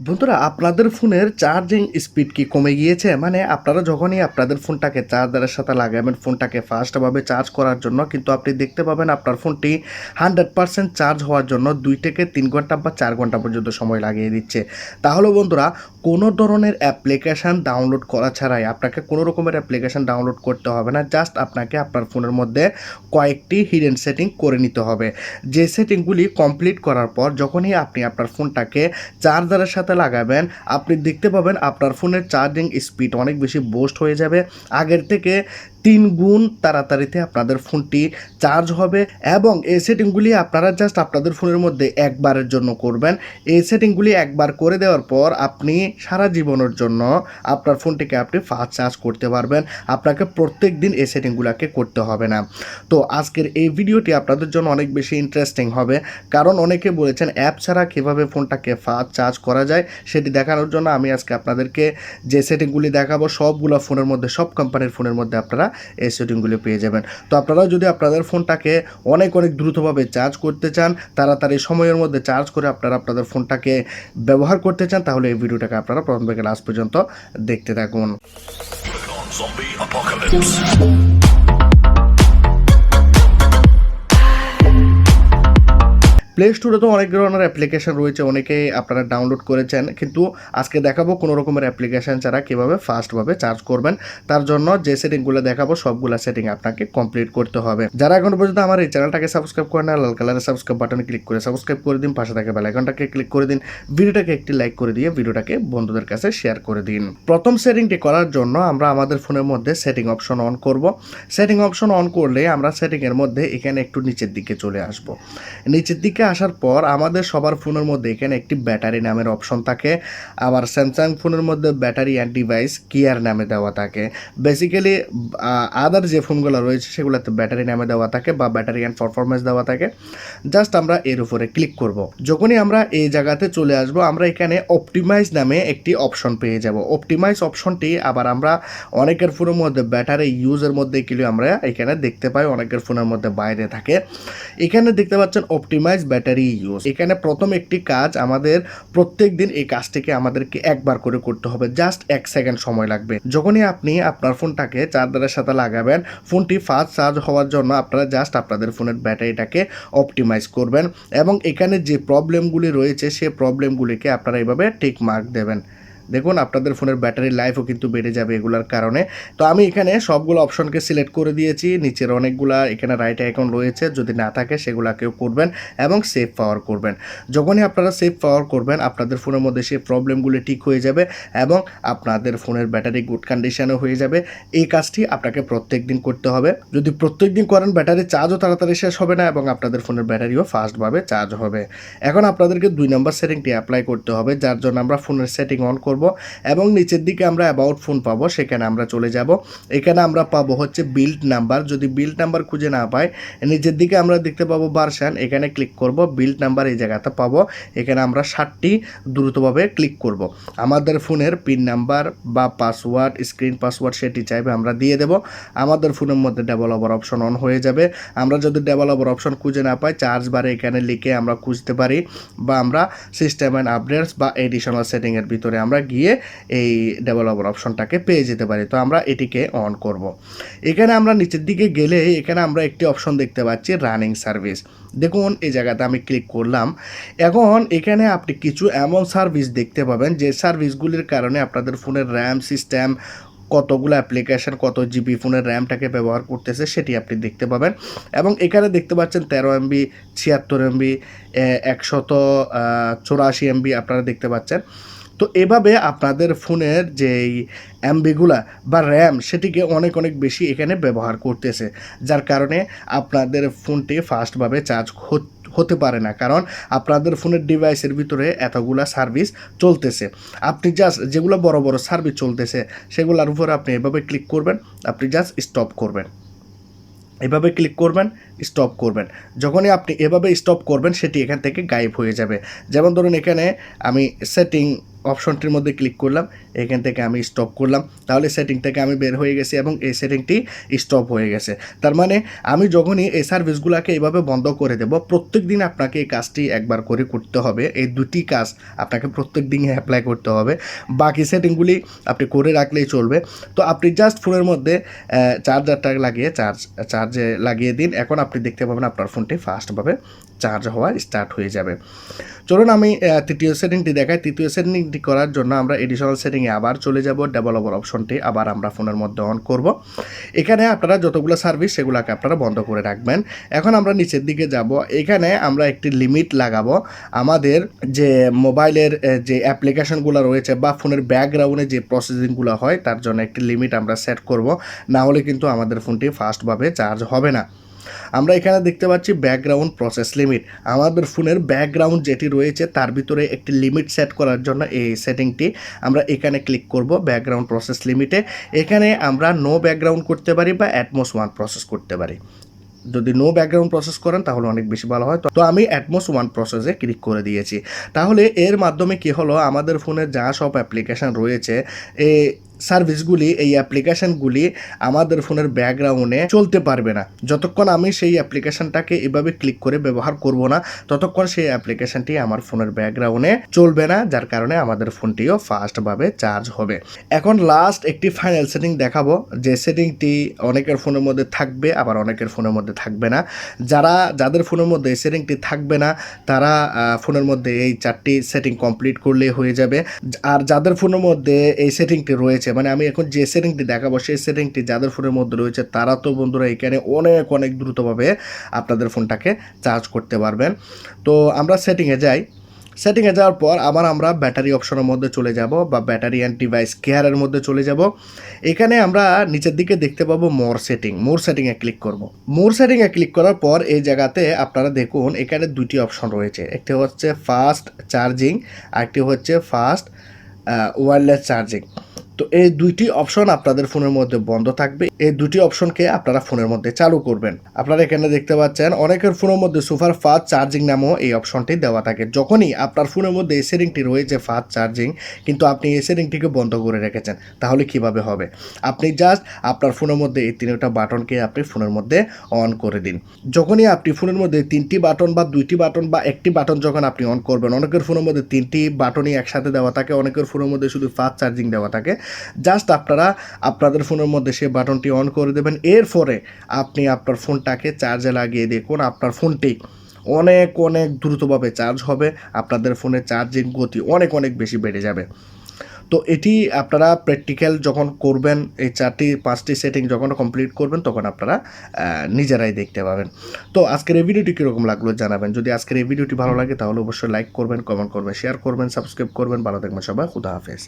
বন্ধুরা, আপনাদের ফোনের চার্জিং স্পিড কি কমে গিয়েছে? মানে আপনারা যখনই আপনাদের ফোনটাকে চার্জারের সাথে লাগাবেন, ফোনটাকে ফাস্টভাবে চার্জ করার জন্য, কিন্তু আপনি দেখতে পাবেন আপনার ফোনটি হান্ড্রেড পারসেন্ট চার্জ হওয়ার জন্য দুই থেকে তিন ঘণ্টা বা চার ঘণ্টা পর্যন্ত সময় লাগিয়ে দিচ্ছে। তাহলে বন্ধুরা, কোনো ধরনের অ্যাপ্লিকেশান ডাউনলোড করা ছাড়াই আপনাকে কোনো রকমের অ্যাপ্লিকেশান ডাউনলোড করতে হবে না জাস্ট আপনাকে আপনার ফোনের মধ্যে কয়েকটি হিডেন সেটিং করে নিতে হবে। যে সেটিংগুলি কমপ্লিট করার পর, যখনই আপনি আপনার ফোনটাকে চার্জারের সাথে লাগাবেন, আপনি দেখতে পাবেন আপনার ফোনের চার্জিং স্পিড অনেক বেশি বোস্ট হয়ে যাবে। আগের থেকে তিন গুণ তাড়াতাড়িতে আপনাদের ফোনটি চার্জ হবে এবং এই সেটিংগুলি আপনারা জাস্ট আপনাদের ফোনের মধ্যে একবারের জন্য করবেন। এই সেটিংগুলি একবার করে দেওয়ার পর আপনি সারা জীবনের জন্য আপনার ফোনটিকে আপনি ফাস্ট চার্জ করতে পারবেন। আপনাকে প্রত্যেক দিন এই সেটিংগুলোকে করতে হবে না। তো আজকের এই ভিডিওটি আপনাদের জন্য অনেক বেশি ইন্টারেস্টিং হবে। কারণ অনেকে বলেছেন, অ্যাপ ছাড়া কীভাবে ফোনটাকে ফাস্ট চার্জ করা যায়? সেটি দেখানোর জন্য আমি আজকে আপনাদেরকে যে সেটিংগুলি দেখাবো, সবগুলো ফোনের মধ্যে, সব কোম্পানির ফোনের মধ্যে আপনারা এই সেটিংগুলি পেয়ে যাবেন। তো আপনারা যদি আপনাদের ফোনটাকে অনেক অনেক দ্রুতভাবে চার্জ করতে চান, তাড়াতাড়ি সময়ের মধ্যে চার্জ করে আপনারা আপনাদের ফোনটাকে ব্যবহার করতে চান, তাহলে এই ভিডিওটাকে আপনারা প্রথম থেকে লাস্ট পর্যন্ত দেখতে থাকুন। প্লে স্টোরে তো অনেক ধরনের অ্যাপ্লিকেশন রয়েছে, অনেকেই আপনারা ডাউনলোড করেছেন। কিন্তু আজকে দেখাবো কোনো রকমের অ্যাপ্লিকেশন ছাড়া কীভাবে ফাস্টভাবে চার্জ করবেন। তার জন্য যে সেটিংগুলো দেখাবো, সবগুলো সেটিং আপনাকে কমপ্লিট করতে হবে। যারা এখন পর্যন্ত আমার এই চ্যানেলটাকে সাবস্ক্রাইব করেন না লাল কালারের সাবস্ক্রাইব বাটনে ক্লিক করে সাবস্ক্রাইব করে দিন, পাশে থাকা বেল আইকনটাকে ক্লিক করে দিন। ভিডিওটাকে একটি লাইক করে দিয়ে ভিডিওটাকে বন্ধুদের কাছে শেয়ার করে দিন। প্রথম সেটিংটি করার জন্য আমরা আমাদের ফোনের মধ্যে সেটিং অপশন অন করব। সেটিং অপশন অন করলে আমরা সেটিংয়ের মধ্যে এখানে একটু নিচের দিকে চলে আসব। নিচের দিকে আসার পর আমাদের সবার ফোনের মধ্যে এখানে একটি ব্যাটারি নামের অপশন থাকে। আবার স্যামসাং ফোনের মধ্যে ব্যাটারি অ্যান্ড ডিভাইস কেয়ার নামে দেওয়া থাকে। বেসিক্যালি আদার যে ফোনগুলো রয়েছে সেগুলোতে ব্যাটারি নামে দেওয়া থাকে বা ব্যাটারি অ্যান্ড পারফরমেন্স দেওয়া থাকে। জাস্ট আমরা এর উপরে ক্লিক করব। যখনই আমরা এই জায়গাতে চলে আসব, আমরা এখানে অপটিমাইজ নামে একটি অপশন পেয়ে যাব। অপটিমাইজ অপশনটি আবার আমরা অনেকের ফোনের মধ্যে ব্যাটারি ইউজের মধ্যে কিন্তু আমরা এখানে দেখতে পাই, অনেকের ফোনের মধ্যে বাইরে থাকে। এখানে দেখতে পাচ্ছেন অপটিমাইজ ব্যাটারি ইউজ এখানে প্রথম একটি কাজ আমাদের প্রত্যেক দিন এই কাজটিকে আমাদেরকে একবার করে করতে হবে। জাস্ট এক সেকেন্ড সময় লাগবে। যখনই আপনি আপনার ফোনটাকে চার্জারের সাথে লাগাবেন, ফোনটি ফাস্ট চার্জ হওয়ার জন্য আপনারা জাস্ট আপনাদের ফোনের ব্যাটারিটাকে অপটিমাইজ করবেন এবং এখানে যে প্রবলেমগুলি রয়েছে সেই প্রবলেমগুলিকে আপনারা এইভাবে টিক মার্ক দেবেন। দেখুন, আপনাদের ফোনের ব্যাটারি লাইফও কিন্তু বেড়ে যাবে এগুলার কারণে। তো আমি এখানে সবগুলো অপশনকে সিলেক্ট করে দিয়েছি। নিচের অনেকগুলা এখানে রাইট আইকন রয়েছে। যদি না থাকে, সেগুলাকেও করবেন এবং সেভ পাওয়ার করবেন। যখনই আপনারা সেভ পাওয়ার করবেন, আপনাদের ফোনের মধ্যে সেই প্রবলেমগুলি ঠিক হয়ে যাবে এবং আপনাদের ফোনের ব্যাটারি গুড কন্ডিশনও হয়ে যাবে। এই কাজটি আপনাকে প্রত্যেক দিন করতে হবে। যদি প্রত্যেক দিন করেন, ব্যাটারি চার্জও তাড়াতাড়ি শেষ হবে না এবং আপনাদের ফোনের ব্যাটারিও ফাস্টভাবে চার্জ হবে। এখন আপনাদেরকে দুই নম্বর সেটিংটি অ্যাপ্লাই করতে হবে, যার জন্য আমরা ফোনের সেটিং অন করব। এবং নিচের দিকে আমরা অ্যাবাউট ফোন পাবো, সেখানে আমরা চলে যাব। এখানে আমরা পাবো হচ্ছে বিল্ড নাম্বার যদি বিল্ড নাম্বার খুঁজে না পাই, নিচের দিকে আমরা দেখতে পাবো বার্সান এখানে ক্লিক করব বিল্ড নাম্বার এই জায়গাতে পাবো। এখানে আমরা ষাটটি দ্রুতভাবে ক্লিক করব। আমাদের ফোনের পিন নাম্বার বা পাসওয়ার্ড স্ক্রিন পাসওয়ার্ড সেটি চাইবে, আমরা দিয়ে দেব। আমাদের ফোনের মধ্যে ডেভেলপার অপশন অন হয়ে যাবে। আমরা যদি ডেভেলপার অপশন খুঁজে না পাই চার্জ বারে এখানে লিখে আমরা খুঁজতে পারি। বা আমরা সিস্টেম অ্যান্ড আপডেটস বা এডিশনাল সেটিংয়ের ভিতরে আমরা গিয়ে এই ডেভেলপার অপশনটাকে পেয়ে যেতে পারি। তো আমরা এটিকে অন করব। এখানে আমরা নিচের দিকে গেলে এখানে আমরা একটি অপশন দেখতে পাচ্ছি রানিং সার্ভিস দেখুন, এই জায়গাতে আমি ক্লিক করলাম। এখন এখানে আপনি কিছু এমন সার্ভিস দেখতে পাবেন, যে সার্ভিসগুলির কারণে আপনাদের ফোনের র্যাম সিস্টেম কতগুলো অ্যাপ্লিকেশন কত জিবি ফোনের র্যামটাকে ব্যবহার করতেছে, সেটি আপনি দেখতে পাবেন। এবং এখানে দেখতে পাচ্ছেন তেরো এমবি ছিয়াত্তর এমবি একশত চৌরাশি এমবি আপনারা দেখতে পাচ্ছেন। তো এভাবে আপনাদের ফোনের যেই এমবিগুলা বা র্যাম, সেটিকে অনেক অনেক বেশি এখানে ব্যবহার করতেছে। যার কারণে আপনাদের ফোনটি ফাস্টভাবে চার্জ হতে পারে না। কারণ আপনাদের ফোনের ডিভাইসের ভিতরে এতগুলা সার্ভিস চলতেছে। আপনি জাস্ট যেগুলো বড় বড় সার্ভিস চলতেছে, সেগুলোর উপর আপনি এভাবে ক্লিক করবেন, আপনি জাস্ট স্টপ করবেন। এভাবে ক্লিক করবেন স্টপ করবেন। যখনই আপনি এভাবে স্টপ করবেন, সেটি এখান থেকে গায়েব হয়ে যাবে। যেমন ধরুন এখানে আমি সেটিং অপশনটির মধ্যে ক্লিক করলাম, এখান থেকে আমি স্টপ করলাম। তাহলে সেটিং থেকে আমি বের হয়ে গেছি এবং এই সেটিংটি স্টপ হয়ে গেছে। তার মানে আমি যখনই এই সার্ভিসগুলোকে এইভাবে বন্ধ করে দেব প্রত্যেক দিন আপনাকে এই কাজটি একবার করে করতে হবে। এই দুটি কাজ আপনাকে প্রত্যেক দিনই অ্যাপ্লাই করতে হবে। বাকি সেটিংগুলি আপনি করে রাখলেই চলবে। তো আপনি জাস্ট ফোনের মধ্যে চার্জারটা লাগিয়ে চার্জ চার্জে লাগিয়ে দিন। এখন আপনি দেখতে পাবেন আপনার ফোনটি ফাস্টভাবে চার্জ হওয়া স্টার্ট হয়ে যাবে। চলুন আমি তৃতীয় সেটিংটি দেখাই। তৃতীয় সেটিংটি করার জন্য আমরা এডিশনাল সেটিংয়ে আবার চলে যাব ডেভেলপার অপশনটি আবার আমরা ফোনের মধ্যে অন করব। এখানে আপনারা যতগুলো সার্ভিস সেগুলোকে আপনারা বন্ধ করে রাখবেন। এখন আমরা নিচের দিকে যাব। এখানে আমরা একটি লিমিট লাগাবো। আমাদের যে মোবাইলের যে অ্যাপ্লিকেশনগুলো রয়েছে বা ফোনের ব্যাকগ্রাউন্ডে যে প্রসেসিংগুলো হয়, তার জন্য একটি লিমিট আমরা সেট করব। না হলে কিন্তু আমাদের ফোনটি ফাস্টভাবে চার্জ হবে না। আমরা এখানে দেখতে পাচ্ছি ব্যাকগ্রাউন্ড প্রসেস লিমিট আমাদের ফোনের ব্যাকগ্রাউন্ড যেটি রয়েছে, তার ভিতরে একটি লিমিট সেট করার জন্য এই সেটিংটি আমরা এখানে ক্লিক করব ব্যাকগ্রাউন্ড প্রসেস লিমিটে এখানে আমরা নো ব্যাকগ্রাউন্ড করতে পারি বা অ্যাটমোস ওয়ান প্রসেস করতে পারি। যদি নো ব্যাকগ্রাউন্ড প্রসেস করেন, তাহলে অনেক বেশি ভালো হয়। তো আমি অ্যাটমোস ওয়ান প্রসেসে ক্লিক করে দিয়েছি। তাহলে এর মাধ্যমে কি হলো? আমাদের ফোনে যা সব অ্যাপ্লিকেশন রয়েছে এই সার্ভিসগুলি এই অ্যাপ্লিকেশনগুলি আমাদের ফোনের ব্যাকগ্রাউন্ডে চলতে পারবে না। যতক্ষণ আমি সেই অ্যাপ্লিকেশনটাকে এভাবে ক্লিক করে ব্যবহার করব না, ততক্ষণ সেই অ্যাপ্লিকেশনটি আমার ফোনের ব্যাকগ্রাউন্ডে চলবে না, যার কারণে আমাদের ফোনটিও ফাস্টভাবে চার্জ হবে। এখন লাস্ট একটি ফাইনাল সেটিং দেখাবো। যে সেটিংটি অনেকের ফোনের মধ্যে থাকবে, আবার অনেকের ফোনের মধ্যে থাকবে না। যারা, যাদের ফোনের মধ্যে এই সেটিংটি থাকবে না, তারা ফোনের মধ্যে এই চারটি সেটিং কমপ্লিট করলে হয়ে যাবে। আর যাদের ফোনের মধ্যে এই সেটিংটি রয়েছে মানে আমি এখন যে সেটিংটি দেখাবো, সেই সেটিংটি যাদের ফোনের মধ্যে রয়েছে। তারা তো বন্ধুরা এখানে অনেক অনেক দ্রুতভাবে আপনাদের ফোনটাকে চার্জ করতে পারবেন। তো আমরা সেটিংয়ে যাই। সেটিংয়ে যাওয়ার পর আবার আমরা ব্যাটারি অপশনের মধ্যে চলে যাব বা ব্যাটারি অ্যান্ড ডিভাইস কেয়ারের মধ্যে চলে যাব। এখানে আমরা নিচের দিকে দেখতে পাবো মোর সেটিং মোর সেটিংয়ে ক্লিক করব। মোর সেটিংয়ে ক্লিক করার পর এই জায়গাতে আপনারা দেখুন, এখানে দুটি অপশন রয়েছে। একটি হচ্ছে ফাস্ট চার্জিং আরেকটি হচ্ছে ফাস্ট ওয়্যারলেস চার্জিং তো এই দুইটি অপশন আপনাদের ফোনের মধ্যে বন্ধ থাকবে। এই দুটি অপশনকে আপনারা ফোনের মধ্যে চালু করবেন। আপনারা এখানে দেখতে পাচ্ছেন, অনেকের ফোনের মধ্যে সুপার ফাস্ট চার্জিং নামও এই অপশনটি দেওয়া থাকে। যখনই আপনার ফোনের মধ্যে এই সেটিংটি রয়েছে ফাস্ট চার্জিং কিন্তু আপনি এই সেটিংটিকে বন্ধ করে রেখেছেন, তাহলে কীভাবে হবে? আপনি জাস্ট আপনার ফোনের মধ্যে এই তিনটা বাটনকে আপনি ফোনের মধ্যে অন করে দিন। যখনই আপনি ফোনের মধ্যে তিনটি বাটন বা দুইটি বাটন বা একটি বাটন যখন আপনি অন করবেন, অনেকের ফোনের মধ্যে তিনটি বাটনই একসাথে দেওয়া থাকে, অনেকের ফোনের মধ্যে শুধু ফাস্ট চার্জিং দেওয়া থাকে। জাস্ট আপনারা আপনাদের ফোনের মধ্যে সেই বাটনটি অন করে দেবেন। এরপরে আপনি আপনার ফোনটাকে চার্জে লাগিয়ে দেখুন, আপনার ফোনটি অনেক অনেক দ্রুতভাবে চার্জ হবে, আপনাদের ফোনের চার্জিং গতি অনেক অনেক বেশি বেড়ে যাবে। তো এটি আপনারা প্র্যাকটিক্যাল যখন করবেন, এই চারটি, পাঁচটি সেটিং যখন কমপ্লিট করবেন, তখন আপনারা নিজেরাই দেখতে পাবেন। তো আজকের এই ভিডিওটি কীরকম লাগল জানাবেন। যদি আজকের এই ভিডিওটি ভালো লাগে, তাহলে অবশ্যই লাইক করবেন কমেন্ট করবেন শেয়ার করবেন সাবস্ক্রাইব করবেন। ভালো থাকবেন সবাই, খুদা হাফেজ।